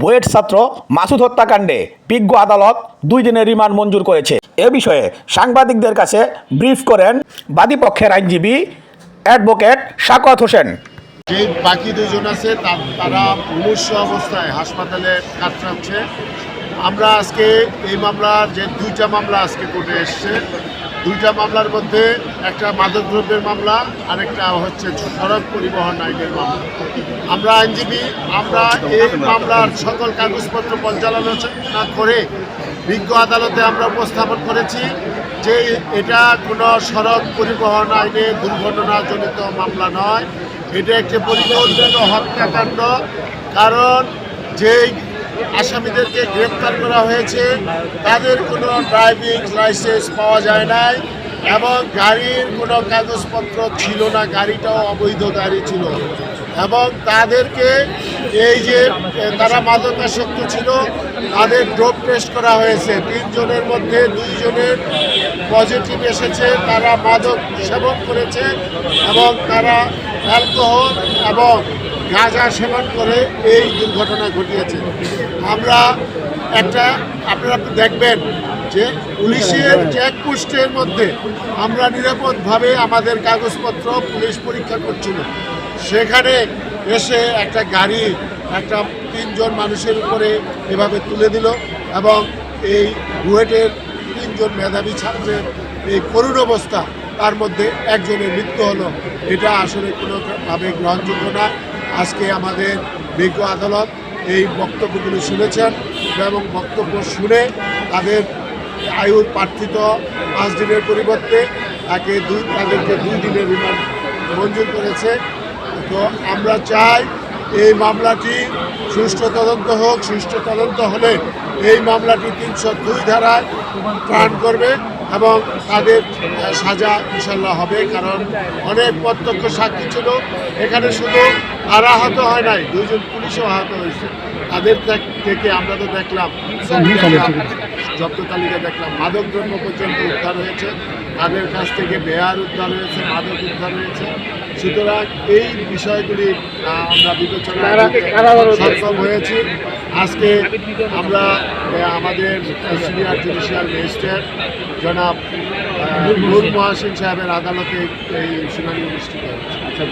বুয়েট ছাত্র মাসুদ হত্যাকাণ্ডে বিজ্ঞ আদালত দুই দিনের রিমান্ড মঞ্জুর করেছে। এ বিষয়ে সাংবাদিকদের কাছে ব্রিফ করেন বাদীপক্ষের আইনজীবী অ্যাডভোকেট শাকত হোসেন। যে বাকি দুজন আছে, তারা মুমূর্ষ অবস্থায় হাসপাতালে কাতরাচ্ছে। আমরা আজকে এই মামলা যে দুইটা মামলা আজকে কোর্টে এসছে দুইটা মামলার মধ্যে একটা মাদকদ্রব্যের মামলা আরেকটা হচ্ছে সড়ক পরিবহন আইনের মামলা। আমরা আইনজীবী, আমরা এই মামলার সকল কাগজপত্র পর্যালোচনা করে বিজ্ঞ আদালতে আমরা উপস্থাপন করেছি যে এটা কোনো সড়ক পরিবহন আইনে দুর্ঘটনাজনিত মামলা নয়। এটা একটি পরিকল্পিত হত্যাকাণ্ড। কারণ যেই আসামিদেরকে গ্রেপ্তার করা হয়েছে। তাদের কোনো ড্রাইভিং লাইসেন্স পাওয়া যায় নাই এবং গাড়ির কোনো কাগজপত্র ছিল না, গাড়িটাও অবৈধ গাড়ি ছিল। এবং তাদেরকে এই যে তারা মাদকাসক্ত ছিল, তাদের ড্রপ টেস্ট করা হয়েছে। তিনজনের মধ্যে দুইজনের পজিটিভ এসেছে, তারা মাদক সেবন করেছে এবং তারা অ্যালকোহল এবং গাঁজা সেবন করে এই দুর্ঘটনা ঘটিয়েছে। আমরা একটা, আপনারা দেখবেন যে পুলিশের চেকপোস্টের মধ্যে আমরা নিরাপদভাবে আমাদের কাগজপত্র পুলিশ পরীক্ষা করছিল। সেখানে এসে একটা গাড়ি একটা তিনজন মানুষের উপরে এভাবে তুলে দিল এবং এই বুয়েটের তিনজন মেধাবী ছাত্রের এই করুণ অবস্থা, তার মধ্যে একজনের মৃত্যু হলো। এটা আসলে কোনোভাবে গ্রহণযোগ্য না। আজকে আমাদের বিজ্ঞ আদালত এই বক্তব্যগুলি শুনেছেন এবং বক্তব্য শুনে তাদের আয়ুর প্রার্থিত পাঁচ দিনের পরিবর্তে তাকে দুই তাদেরকে দুই দিনের রিমান্ড মঞ্জুর করেছে। তো আমরা চাই এই মামলাটি সুষ্ঠু তদন্ত হোক, সুষ্ঠু তদন্ত হলে এই মামলাটি তিনশো দুই ধারায় প্রাণ করবে। এবং তাদের সাজা ইনশাল্লাহ হবে কারণ অনেক প্রত্যক্ষ সাক্ষী ছিল। এখানে শুধু আর আহত হয় নাই দুজন পুলিশও আহত হয়েছে। তাদের থেকে আমরা তো দেখলাম। জব্দ তালিকা দেখলাম। মাদক দ্রব্য পর্যন্ত উদ্ধার হয়েছে। তাদের কাছ থেকে বেয়ার উদ্ধার হয়েছে মাদক উদ্ধার হয়েছে। সুতরাং এই বিষয়গুলি আমরা বিবেচনা সক্ষম হয়েছি। আজকে আমরা আমাদের সিনিয়র জুডিশিয়াল ম্যাজিস্ট্রেট জনাব নূর মহাসিন সাহেবের আদালতে এই শুনানি অনুষ্ঠিত হয়েছে।